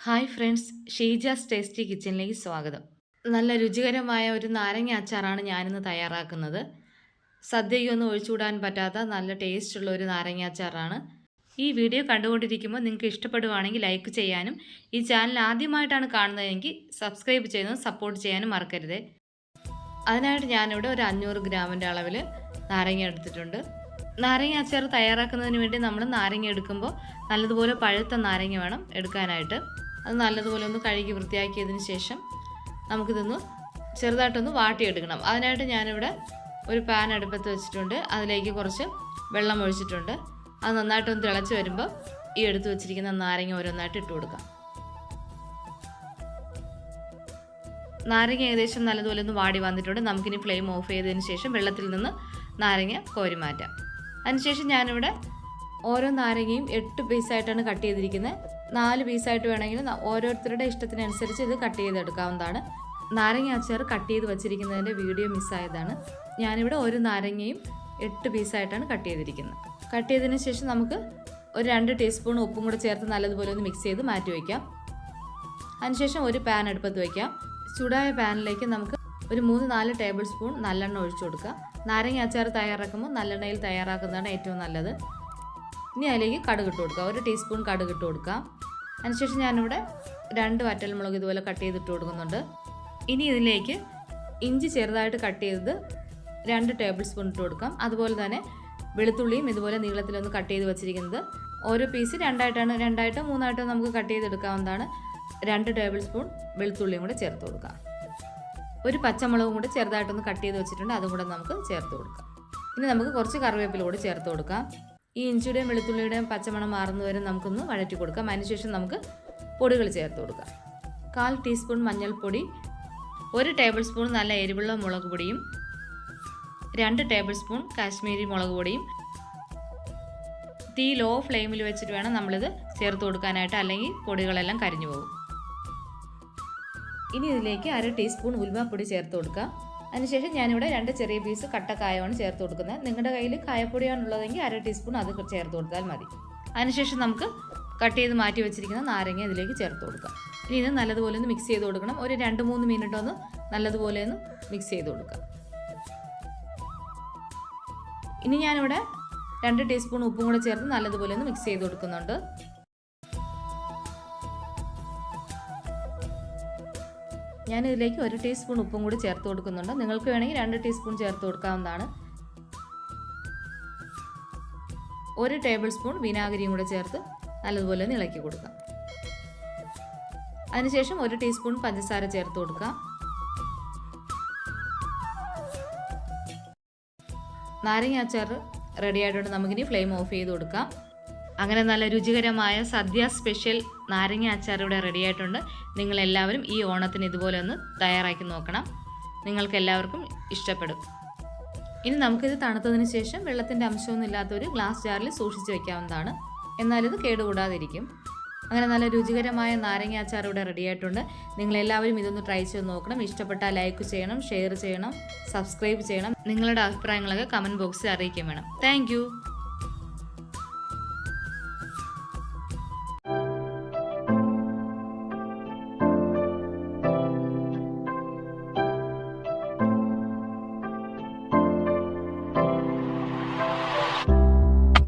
Hi friends Sheeja's tasty കിച്ചണിലേക്ക് സ്വാഗതം. നല്ല രുചികരമായ ഒരു നാരങ്ങ അച്ചാറാണ് ഞാനിന്ന് തയ്യാറാക്കുന്നത്. സദ്യയ്ക്കൊന്നും ഒഴിച്ചുകൂടാൻ പറ്റാത്ത നല്ല ടേസ്റ്റുള്ള ഒരു നാരങ്ങ അച്ചാറാണ്. ഈ വീഡിയോ കണ്ടുകൊണ്ടിരിക്കുമ്പോൾ നിങ്ങൾക്ക് ഇഷ്ടപ്പെടുവാണെങ്കിൽ ലൈക്ക് ചെയ്യാനും ഈ ചാനൽ ആദ്യമായിട്ടാണ് കാണുന്നതെങ്കിൽ സബ്സ്ക്രൈബ് ചെയ്യുന്നതും സപ്പോർട്ട് ചെയ്യാനും മറക്കരുത്. അതിനായിട്ട് ഞാനിവിടെ ഒരു അഞ്ഞൂറ് ഗ്രാമിന്റെ അളവിൽ നാരങ്ങ എടുത്തിട്ടുണ്ട്. നാരങ്ങ അച്ചാർ തയ്യാറാക്കുന്നതിന് വേണ്ടി നമ്മൾ നാരങ്ങ എടുക്കുമ്പോൾ നല്ലതുപോലെ പഴുത്ത നാരങ്ങ വേണം എടുക്കാനായിട്ട്. അത് നല്ലതുപോലെ ഒന്ന് കഴുകി വൃത്തിയാക്കിയതിന് ശേഷം നമുക്കിതൊന്ന് ചെറുതായിട്ടൊന്ന് വാട്ടിയെടുക്കണം. അതിനായിട്ട് ഞാനിവിടെ ഒരു പാൻ അടുപ്പത്ത് വെച്ചിട്ടുണ്ട്. അതിലേക്ക് കുറച്ച് വെള്ളം ഒഴിച്ചിട്ടുണ്ട്. അത് നന്നായിട്ടൊന്ന് തിളച്ച് വരുമ്പോൾ ഈ എടുത്ത് വെച്ചിരിക്കുന്ന നാരങ്ങ ഓരോന്നായിട്ട് ഇട്ട് കൊടുക്കാം. നാരങ്ങ ഏകദേശം നല്ലതുപോലെ ഒന്ന് വാടി വന്നിട്ടുണ്ട്. നമുക്കിനി ഫ്ലെയിം ഓഫ് ചെയ്തതിന് ശേഷം വെള്ളത്തിൽ നിന്ന് നാരങ്ങ കോരി മാറ്റാം. അതിനുശേഷം ഞാനിവിടെ ഓരോ നാരങ്ങയും എട്ട് പീസായിട്ടാണ് കട്ട് ചെയ്തിരിക്കുന്നത് നാല് പീസായിട്ട് വേണമെങ്കിൽ ഓരോരുത്തരുടെ ഇഷ്ടത്തിനനുസരിച്ച് ഇത് കട്ട് ചെയ്തെടുക്കാവുന്നതാണ്. നാരങ്ങ അച്ചാർ കട്ട് ചെയ്ത് വച്ചിരിക്കുന്നതിന്റെ വീഡിയോ മിസ്സായതാണ് ഞാനിവിടെ ഒരു നാരങ്ങയും എട്ട് പീസായിട്ടാണ് കട്ട് ചെയ്തിരിക്കുന്നത് കട്ട് ചെയ്തതിന് ശേഷം നമുക്ക് ഒരു രണ്ട് ടീസ്പൂൺ ഉപ്പും കൂടെ ചേർത്ത് നല്ലതുപോലെ ഒന്ന് മിക്സ് ചെയ്ത് മാറ്റി വയ്ക്കാം അതിനുശേഷം ഒരു പാൻ അടുപ്പത്ത് വയ്ക്കാം ചൂടായ പാനിലേക്ക് നമുക്ക് ഒരു മൂന്ന് നാല് ടേബിൾ സ്പൂൺ നല്ലെണ്ണ ഒഴിച്ചു കൊടുക്കുക നാരങ്ങ അച്ചാർ തയ്യാറാക്കുമ്പോൾ നല്ലെണ്ണയിൽ തയ്യാറാക്കുന്നതാണ് ഏറ്റവും നല്ലത്. ഇനി അതിലേക്ക് കടുക് ഇട്ട് കൊടുക്കുക. ഒരു ടീസ്പൂൺ കടുക് ഇട്ട് കൊടുക്കുക. അതിനുശേഷം ഞാനിവിടെ രണ്ട് വറ്റൽമുളക് ഇതുപോലെ കട്ട് ചെയ്തിട്ട് കൊടുക്കുന്നുണ്ട്. ഇനി ഇതിലേക്ക് ഇഞ്ചി ചെറുതായിട്ട് കട്ട് ചെയ്തത് രണ്ട് ടേബിൾ സ്പൂൺ ഇട്ട് കൊടുക്കാം. അതുപോലെ തന്നെ വെളുത്തുള്ളിയും ഇതുപോലെ നീളത്തിലൊന്ന് കട്ട് ചെയ്ത് വെച്ചിരിക്കുന്നത് ഓരോ പീസ് രണ്ടായിട്ടാണ് രണ്ടായിട്ടോ മൂന്നായിട്ടോ നമുക്ക് കട്ട് ചെയ്തെടുക്കാവുന്നതാണ് രണ്ട് ടേബിൾ സ്പൂൺ വെളുത്തുള്ളിയും കൂടെ ചേർത്ത് കൊടുക്കാം. ഒരു പച്ചമുളകും കൂടെ ചെറുതായിട്ടൊന്ന് കട്ട് ചെയ്ത് വെച്ചിട്ടുണ്ട്. അതും കൂടെ നമുക്ക് ചേർത്ത് കൊടുക്കാം. ഇനി നമുക്ക് കുറച്ച് കറിവേപ്പില കൂടെ ചേർത്ത് കൊടുക്കാം. ഈ ഇഞ്ചിയുടെയും വെളുത്തുള്ളിയുടെയും പച്ചമണം മാറുന്നവരെ നമുക്കൊന്ന് വഴറ്റി കൊടുക്കാം. അതിനുശേഷം നമുക്ക് പൊടികൾ ചേർത്ത് കൊടുക്കാം. കാൽ ടീസ്പൂൺ മഞ്ഞൾപ്പൊടി ഒരു ടേബിൾ സ്പൂൺ നല്ല എരിവുള്ള മുളക് പൊടിയും രണ്ട് ടേബിൾ സ്പൂൺ കാശ്മീരി മുളക് പൊടിയും. തീ ലോ ഫ്ലെയിമിൽ വെച്ചിട്ട് വേണം നമ്മളിത് ചേർത്ത് കൊടുക്കാനായിട്ട് അല്ലെങ്കിൽ പൊടികളെല്ലാം കരിഞ്ഞു പോകും. ഇനി ഇതിലേക്ക് അര ടീസ്പൂൺ ഉലുവാപ്പൊടി ചേർത്ത് കൊടുക്കുക അതിനുശേഷം ഞാനിവിടെ രണ്ട് ചെറിയ പീസ് കട്ട കായമാണ് ചേർത്ത് കൊടുക്കുന്നത്. നിങ്ങളുടെ കയ്യിൽ കായപ്പൊടിയാണ് ഉള്ളതെങ്കിൽ അര ടീസ്പൂൺ അത് ചേർത്ത് കൊടുത്താൽ മതി. അതിനുശേഷം നമുക്ക് കട്ട് ചെയ്ത് മാറ്റി വെച്ചിരിക്കുന്ന നാരങ്ങ ഇതിലേക്ക് ചേർത്ത് കൊടുക്കാം. ഇനി ഇത് നല്ലതുപോലെ ഒന്ന് മിക്സ് ചെയ്ത് കൊടുക്കണം. ഒരു രണ്ട് മൂന്ന് മിനിറ്റ് ഒന്ന് നല്ലതുപോലെ ഒന്ന് മിക്സ് ചെയ്ത് കൊടുക്കാം. ഇനി ഞാനിവിടെ രണ്ട് ടീസ്പൂൺ ഉപ്പും കൂടെ ചേർത്ത് നല്ലതുപോലെ ഒന്ന് മിക്സ് ചെയ്ത് കൊടുക്കുന്നുണ്ട്. ഞാൻ ഇതിലേക്ക് ഒരു ടീസ്പൂൺ ഉപ്പും കൂടി ചേർത്ത് കൊടുക്കുന്നുണ്ട്. നിങ്ങൾക്ക് വേണമെങ്കിൽ രണ്ട് ടീസ്പൂൺ ചേർത്ത് കൊടുക്കാവുന്നതാണ്. ഒരു ടേബിൾ സ്പൂൺ വിനാഗിരിയും കൂടെ ചേർത്ത് നല്ലതുപോലെ ഇളക്കി കൊടുക്കാം. അതിനുശേഷം ഒരു ടീസ്പൂൺ പഞ്ചസാര ചേർത്ത് കൊടുക്കാം. നാരങ്ങ അച്ചാർ റെഡി ആയിട്ടുണ്ട്. നമുക്കിനി ഫ്ലെയിം ഓഫ് ചെയ്ത് കൊടുക്കാം. അങ്ങനെ നല്ല രുചികരമായ സദ്യ സ്പെഷ്യൽ നാരങ്ങ അച്ചാർ ഇവിടെ റെഡി ആയിട്ടുണ്ട്. നിങ്ങളെല്ലാവരും ഈ ഓണത്തിന് ഇതുപോലെ ഒന്ന് തയ്യാറാക്കി നോക്കണം. നിങ്ങൾക്ക് എല്ലാവർക്കും ഇഷ്ടപ്പെടും. ഇനി നമുക്കിത് തണുത്തതിന് ശേഷം വെള്ളത്തിന്റെ അംശമൊന്നും ഇല്ലാത്ത ഒരു ഗ്ലാസ് ജാറിൽ സൂക്ഷിച്ച് വെക്കാവുന്നതാണ്. എന്നാലിത് കേടുകൂടാതിരിക്കും. അങ്ങനെ നല്ല രുചികരമായ നാരങ്ങ അച്ചാർ ഇവിടെ റെഡി ആയിട്ടുണ്ട്. നിങ്ങളെല്ലാവരും ഇതൊന്ന് ട്രൈ ചെയ്ത് നോക്കണം. ഇഷ്ടപ്പെട്ടാൽ ലൈക്ക് ചെയ്യണം ഷെയർ ചെയ്യണം സബ്സ്ക്രൈബ് ചെയ്യണം. നിങ്ങളുടെ അഭിപ്രായങ്ങളൊക്കെ കമന്റ് ബോക്സിൽ അറിയിക്കും വേണം. താങ്ക്